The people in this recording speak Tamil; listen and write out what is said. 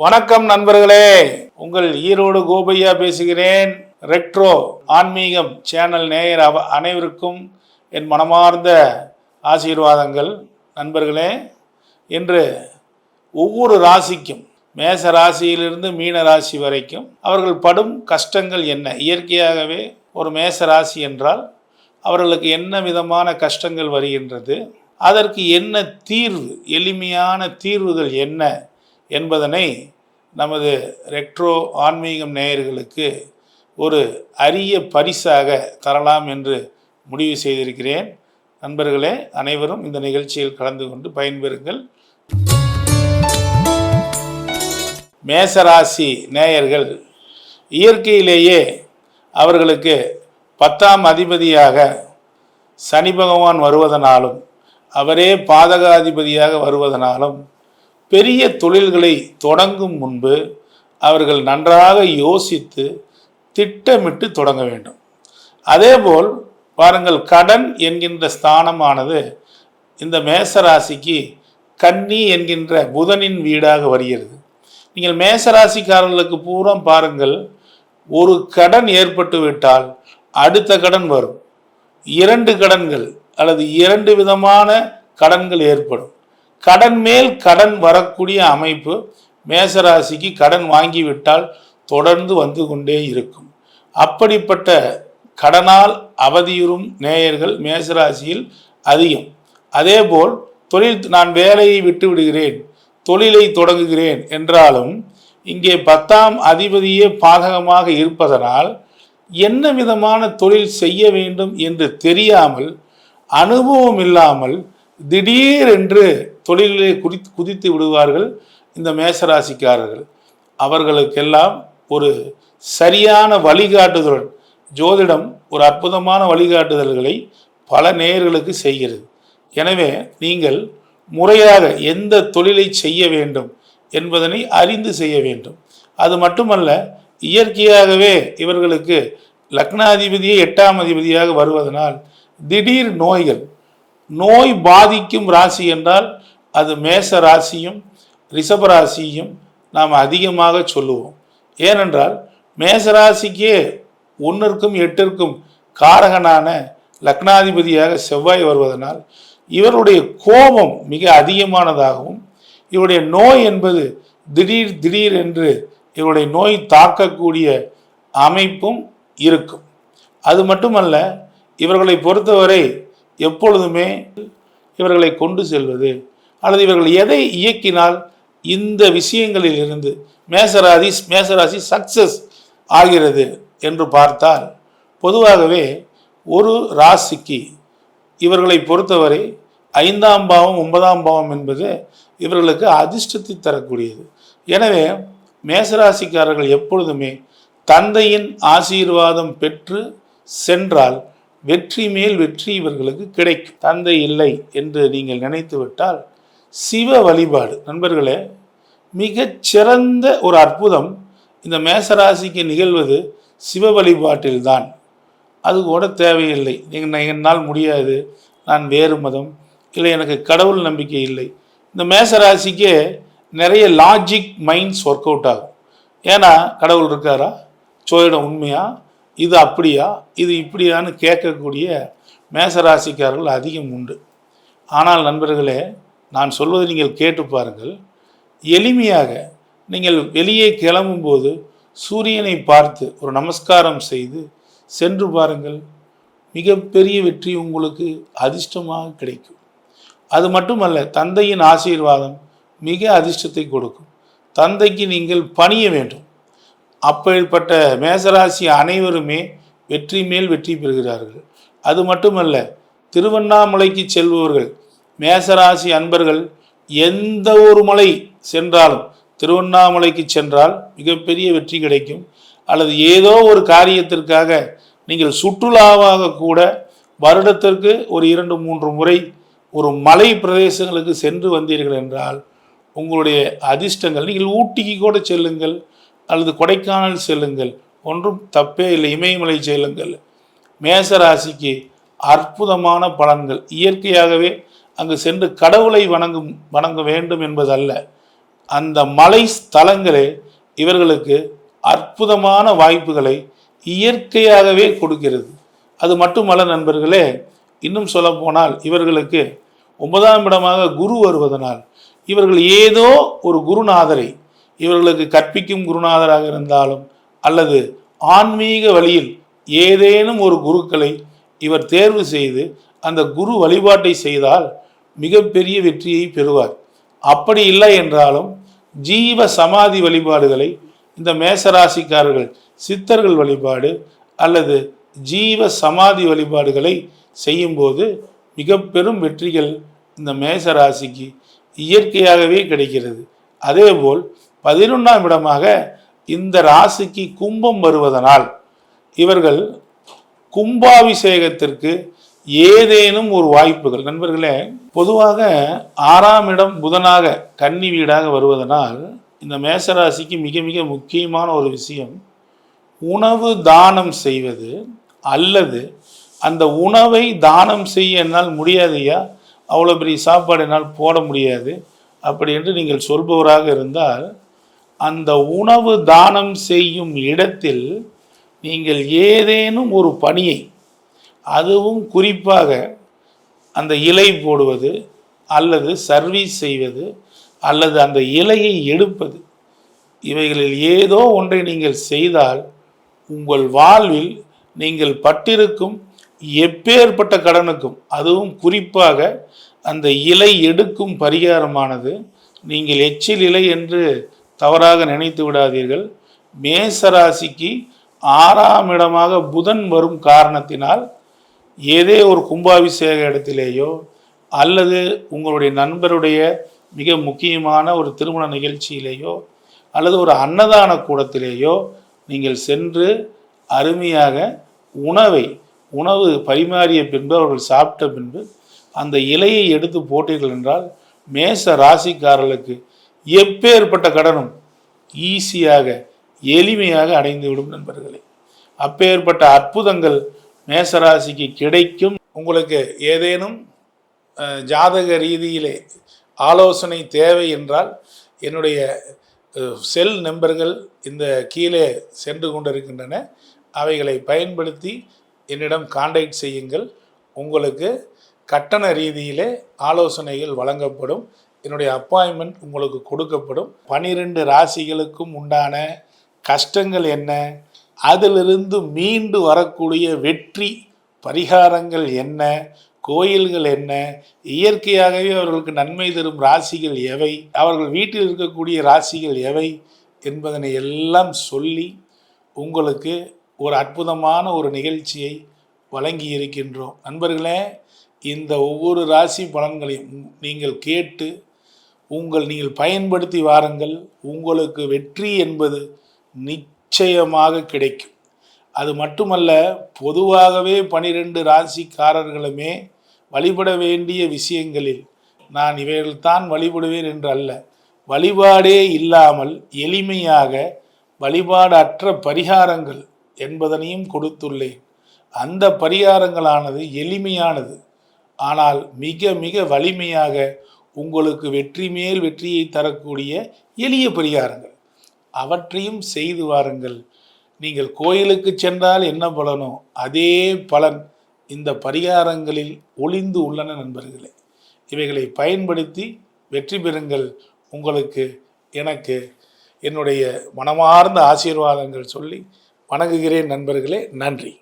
வணக்கம் நண்பர்களே. உங்கள் ஈரோடு கோபையா பேசுகிறேன். ரெட்ரோ ஆன்மீகம் சேனல் நேயர் அவ அனைவருக்கும் என் மனமார்ந்த ஆசீர்வாதங்கள். நண்பர்களே இன்று ஒவ்வொரு ராசிக்கும் மேச ராசியிலிருந்து மீன ராசி வரைக்கும் அவர்கள் படும் கஷ்டங்கள் என்ன? இயற்கையாகவே ஒரு மேச ராசி என்றால் அவர்களுக்கு என்ன விதமான கஷ்டங்கள் வருகின்றது? அதற்கு என்ன தீர்வு? எளிமையான தீர்வுகள் என்ன? என்பதனை நமது ரெட்ரோ ஆன்மீகம் நேயர்களுக்கு ஒரு அரிய பரிசாக தரலாம் என்று முடிவு செய்திருக்கிறேன். நண்பர்களே அனைவரும் இந்த நிகழ்ச்சியில் கலந்து கொண்டு பயன்பெறுங்கள். மேசராசி நேயர்கள் இயற்கையிலேயே அவர்களுக்கு பத்தாம் அதிபதியாக சனி பகவான் வருவதனாலும் அவரே பாதகாதிபதியாக வருவதனாலும் பெரிய தொழில்களை தொடங்கும் முன்பு அவர்கள் நன்றாக யோசித்து திட்டமிட்டு தொடங்க வேண்டும். அதேபோல் பாருங்கள் கடன் என்கின்ற ஸ்தானமானது இந்த மேசராசிக்கு கன்னி என்கின்ற புதனின் வீடாக வருகிறது. நீங்கள் மேசராசிக்காரர்களுக்கு பூரா பாருங்கள் ஒரு கடன் ஏற்பட்டு விட்டால் அடுத்த கடன் வரும். இரண்டு கடன்கள் அல்லது இரண்டு விதமான கடன்கள் ஏற்படும். கடன் மேல் கடன் வரக்கூடிய அமைப்பு மேசராசிக்கு கடன் வாங்கிவிட்டால் தொடர்ந்து வந்து கொண்டே இருக்கும். அப்படிப்பட்ட கடனால் அவதியுறும் நேயர்கள் மேசராசியில் அதிகம். அதேபோல் தொழில் நான் வேலையை விட்டு விடுகிறேன் தொழிலை தொடங்குகிறேன் என்றாலும் இங்கே பத்தாம் அதிபதியே பாதகமாக இருப்பதனால் என்ன விதமான தொழில் செய்ய வேண்டும் என்று தெரியாமல் அனுபவம் இல்லாமல் திடீரென்று தொழிலே குதி குதித்து விடுவார்கள் இந்த மேசராசிக்காரர்கள். அவர்களுக்கெல்லாம் ஒரு சரியான வழிகாட்டுதல் ஜோதிடம் ஒரு அற்புதமான வழிகாட்டுதல்களை பல நேயர்களுக்கு செய்கிறது. எனவே நீங்கள் முறையாக எந்த தொழிலை செய்ய வேண்டும் என்பதனை அறிந்து செய்ய வேண்டும். அது மட்டுமல்ல இயற்கையாகவே இவர்களுக்கு லக்னாதிபதியே எட்டாம் அதிபதியாக வருவதனால் திடீர் நோய்கள் நோய் பாதிக்கும் ராசி என்றால் அது மேச ராசியும் ரிஷப ராசியும் நாம் அதிகமாக சொல்லுவோம். ஏனென்றால் மேசராசிக்கே ஒன்றிற்கும் எட்டிற்கும் காரகனான லக்னாதிபதியாக செவ்வாய் வருவதனால் இவருடைய கோபம் மிக அதிகமானதாகவும் இவருடைய நோய் என்பது திடீர் திடீர் என்று இவருடைய நோய் தாக்கக்கூடிய அமைப்பும் இருக்கும். அது மட்டுமல்ல இவர்களை பொறுத்தவரை எப்பொழுதுமே இவர்களை கொண்டு செல்வது அல்லது இவர்கள் எதை இயக்கினால் இந்த விஷயங்களில் இருந்து மேசராசி மேசராசி சக்சஸ் ஆகிறது என்று பார்த்தால் பொதுவாகவே ஒரு ராசிக்கு இவர்களை பொறுத்தவரை ஐந்தாம் பாவம் ஒன்பதாம் பாவம் என்பது இவர்களுக்கு அதிர்ஷ்டத்தை தரக்கூடியது. எனவே மேசராசிக்காரர்கள் எப்பொழுதுமே தந்தையின் ஆசீர்வாதம் பெற்று சென்றால் வெற்றி மேல் வெற்றி இவர்களுக்கு கிடைக்கும். தந்தை இல்லை என்று நீங்கள் நினைத்து விட்டால் சிவ வழிபாடு. நண்பர்களே மிகச் சிறந்த ஒரு அற்புதம் இந்த மேசராசிக்கு நிகழ்வது சிவ வழிபாட்டில்தான். அது கூட தேவையில்லை. நீங்கள் என்னால் முடியாது. நான் வேறு மதம். இல்லை எனக்கு கடவுள் நம்பிக்கை இல்லை. இந்த மேசராசிக்கே நிறைய லாஜிக் மைண்ட்ஸ் ஒர்க் அவுட் ஆகும். ஏன்னா கடவுள் இருக்காரா? சோதிடம் உண்மையா? இது அப்படியா? இது இப்படியான்னு கேட்கக்கூடிய மேசராசிக்காரர்கள் அதிகம் உண்டு. ஆனால் நண்பர்களே நான் சொல்வதை நீங்கள் கேட்டு பாருங்கள். எளிமையாக நீங்கள் வெளியே கிளம்பும்போது சூரியனை பார்த்து ஒரு நமஸ்காரம் செய்து சென்று பாருங்கள். மிகப்பெரிய வெற்றி உங்களுக்கு அதிர்ஷ்டமாக கிடைக்கும். அது மட்டுமல்ல தந்தையின் ஆசீர்வாதம் மிக அதிர்ஷ்டத்தை கொடுக்கும். தந்தைக்கு நீங்கள் பணிய வேண்டும். அப்படிப்பட்ட மேசராசி அனைவருமே வெற்றி மேல் வெற்றி பெறுகிறார்கள். அது மட்டுமல்ல திருவண்ணாமலைக்கு செல்பவர்கள் மேசராசி அன்பர்கள் எந்த ஒரு மலை சென்றாலும் திருவண்ணாமலைக்கு சென்றால் மிகப்பெரிய வெற்றி கிடைக்கும். அல்லது ஏதோ ஒரு காரியத்திற்காக நீங்கள் சுற்றுலாவாக கூட வருடத்திற்கு ஒரு இரண்டு மூன்று முறை ஒரு மலை பிரதேசங்களுக்கு சென்று வந்தீர்கள் என்றால் உங்களுடைய அதிர்ஷ்டங்கள் நீங்கள் ஊட்டிக்கு கூட செல்லுங்கள் அல்லது கொடைக்கானல் செல்லுங்கள் ஒன்றும் தப்பே இல்லை இமயமலை செல்லுங்கள். மேசராசிக்கு அற்புதமான பலன்கள். இயற்கையாகவே அங்கு சென்று கடவுளை வணங்கும் வணங்க வேண்டும் என்பதல்ல. அந்த மலை ஸ்தலங்களே இவர்களுக்கு அற்புதமான வாய்ப்புகளை இயற்கையாகவே கொடுக்கிறது. அது மட்டுமல்ல நண்பர்களே இன்னும் சொல்லப்போனால் இவர்களுக்கு ஒன்பதாம் இடமாக குரு வருவதனால் இவர்கள் ஏதோ ஒரு குருநாதரை இவர்களுக்கு கற்பிக்கும் குருநாதராக இருந்தாலும் அல்லது ஆன்மீக வழியில் ஏதேனும் ஒரு குருக்களை இவர் தேர்வு செய்து அந்த குரு வழிபாட்டை செய்தால் மிகப்பெரிய வெற்றியை பெறுவார். அப்படி இல்லை என்றாலும் ஜீவ சமாதி வழிபாடுகளை இந்த மேசராசிக்காரர்கள் சித்தர்கள் வழிபாடு அல்லது ஜீவ சமாதி வழிபாடுகளை செய்யும்போது மிக பெரும் வெற்றிகள் இந்த மேச ராசிக்கு இயற்கையாகவே கிடைக்கிறது. அதேபோல் பதினொன்றாம் இடமாக இந்த ராசிக்கு கும்பம் வருவதனால் இவர்கள் கும்பாபிஷேகத்திற்கு ஏதேனும் ஒரு வாய்ப்புகள். நண்பர்களே பொதுவாக ஆறாம் இடம் புதனாக கன்னி வீடாக வருவதனால் இந்த மேசராசிக்கு மிக மிக முக்கியமான ஒரு விஷயம் உணவு தானம் செய்வது அல்லது அந்த உணவை தானம் செய்ய என்னால் முடியாதையா? அவ்வளோ பெரிய சாப்பாடு என்னால் போட முடியாது. அப்படி என்று நீங்கள் சொல்பவராக இருந்தால் அந்த உணவு தானம் செய்யும் இடத்தில் நீங்கள் ஏதேனும் ஒரு பணியை அதுவும் குறிப்பாக அந்த இலை போடுவது அல்லது சர்வீஸ் செய்வது அல்லது அந்த இலையை எடுப்பது. இவைகளில் ஏதோ ஒன்றை நீங்கள் செய்தால் உங்கள் வாழ்வில் நீங்கள் பட்டிருக்கும் எப்பேற்பட்ட கடனுக்கும் அதுவும் குறிப்பாக அந்த இலை எடுக்கும் பரிகாரமானது நீங்கள் எச்சில் இலை என்று தவறாக நினைத்து விடாதீர்கள். மேசராசிக்கு ஆறாம் இடமாக புதன் வரும் காரணத்தினால் ஏதே ஒரு கும்பாபிஷேக இடத்திலேயோ அல்லது உங்களுடைய நண்பருடைய மிக முக்கியமான ஒரு திருமண நிகழ்ச்சியிலேயோ அல்லது ஒரு அன்னதான கூடத்திலேயோ நீங்கள் சென்று அருமையாக உணவை உணவு பரிமாறிய பின்பு அவர்கள் சாப்பிட்ட பின்பு அந்த இலையை எடுத்து போட்டீர்கள் என்றால் மேச ராசிக்காரர்களுக்கு எப்பேற்பட்ட கடனும் ஈஸியாக எளிமையாக அடைந்துவிடும் நண்பர்களே. அப்பேற்பட்ட அற்புதங்கள் மேசராசிக்கு கிடைக்கும். உங்களுக்கு ஏதேனும் ஜாதக ரீதியிலே ஆலோசனை தேவை என்றால் என்னுடைய செல் நம்பர்கள் இந்த கீழே சென்று கொண்டிருக்கின்றன. அவைகளை பயன்படுத்தி என்னிடம் காண்டாக்ட் செய்யுங்கள். உங்களுக்கு கட்டண ரீதியிலே ஆலோசனைகள் வழங்கப்படும். என்னுடைய அப்பாயின்மெண்ட் உங்களுக்கு கொடுக்கப்படும். பனிரெண்டு ராசிகளுக்கும் உண்டான கஷ்டங்கள் என்ன? அதிலிருந்து மீண்டு வரக்கூடிய வெற்றி பரிகாரங்கள் என்ன? கோயில்கள் என்ன? இயற்கையாகவே அவர்களுக்கு நன்மை தரும் ராசிகள் எவை? அவர்கள் வீட்டில் இருக்கக்கூடிய ராசிகள் எவை? என்பதனை எல்லாம் சொல்லி உங்களுக்கு ஒரு அற்புதமான ஒரு நிகழ்ச்சியை வழங்கி இருக்கின்றோம் நண்பர்களே இந்த ஒவ்வொரு ராசி பலன்களையும் நீங்கள் கேட்டு உங்கள் நீங்கள் பயன்படுத்தி வாருங்கள். உங்களுக்கு வெற்றி என்பது நிச்சயமாக கிடைக்கும். அது மட்டுமல்ல பொதுவாகவே பனிரெண்டு ராசிக்காரர்களுமே வழிபட வேண்டிய விஷயங்களில் நான் இவைகள்தான் வழிபடுவேன் என்று அல்ல. வழிபாடே இல்லாமல் எளிமையாக வழிபாடற்ற பரிகாரங்கள் என்பதனையும் கொடுத்துள்ளேன். அந்த பரிகாரங்களானது எளிமையானது. ஆனால் மிக மிக வலிமையாக உங்களுக்கு வெற்றி மேல் வெற்றியை தரக்கூடிய எளிய பரிகாரங்கள். அவற்றையும் செய்து வாருங்கள். நீங்கள் கோயிலுக்கு சென்றால் என்ன பலனோ அதே பலன் இந்த பரிகாரங்களில் ஒளிந்து உள்ளன நண்பர்களே. இவைகளை பயன்படுத்தி வெற்றி பெறுங்கள். உங்களுக்கு எனக்கு என்னுடைய மனமார்ந்த ஆசீர்வாதங்கள் சொல்லி வணங்குகிறேன் நண்பர்களே. நன்றி.